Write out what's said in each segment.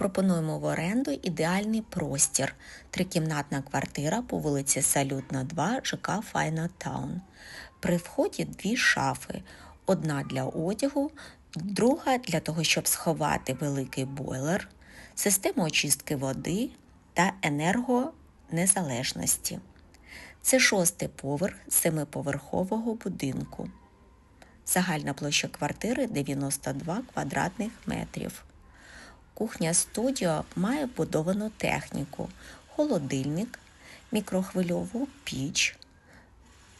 Пропонуємо в оренду ідеальний простір. Трикімнатна квартира по вулиці Салютна 2 ЖК Файна Таун. При вході дві шафи: одна для одягу, друга для того, щоб сховати великий бойлер, систему очистки води та енергонезалежності. Це шостий поверх семиповерхового будинку. Загальна площа квартири 92 квадратних метрів. Кухня студіо має вбудовану техніку, холодильник, мікрохвильову піч,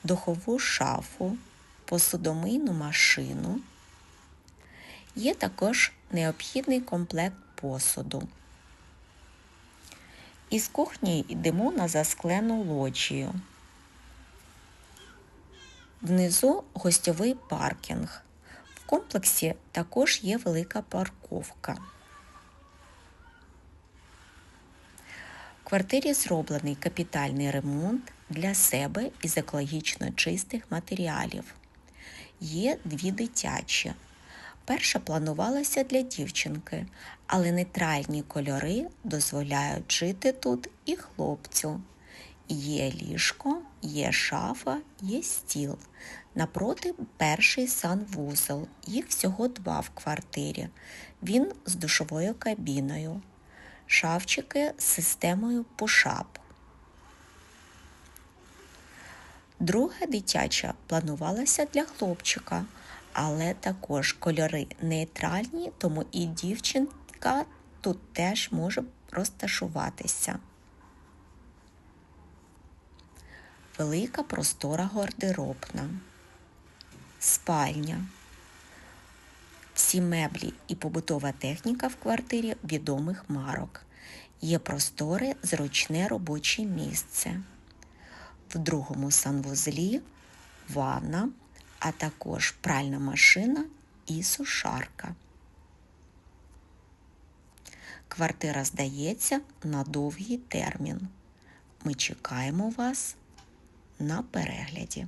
духову шафу, посудомийну машину. Є також необхідний комплект посуду. Із кухні йдемо на засклену лоджію. Внизу гостьовий паркінг. В комплексі також є велика парковка. Квартирі зроблений капітальний ремонт для себе із екологічно чистих матеріалів. Є дві дитячі. Перша планувалася для дівчинки, але нейтральні кольори дозволяють жити тут і хлопцю. Є ліжко, є шафа, є стіл. Напроти перший санвузол. Їх всього два в квартирі. Він з душовою кабіною. Шафчики з системою пушап. Друга дитяча планувалася для хлопчика, але також кольори нейтральні, тому і дівчинка тут теж може розташуватися. Велика простора гардеробна, спальня. Всі меблі і побутова техніка в квартирі відомих марок. Є просторе, зручне робоче місце. В другому санвузлі ванна, а також пральна машина і сушарка. Квартира здається на довгий термін. Ми чекаємо вас на перегляді.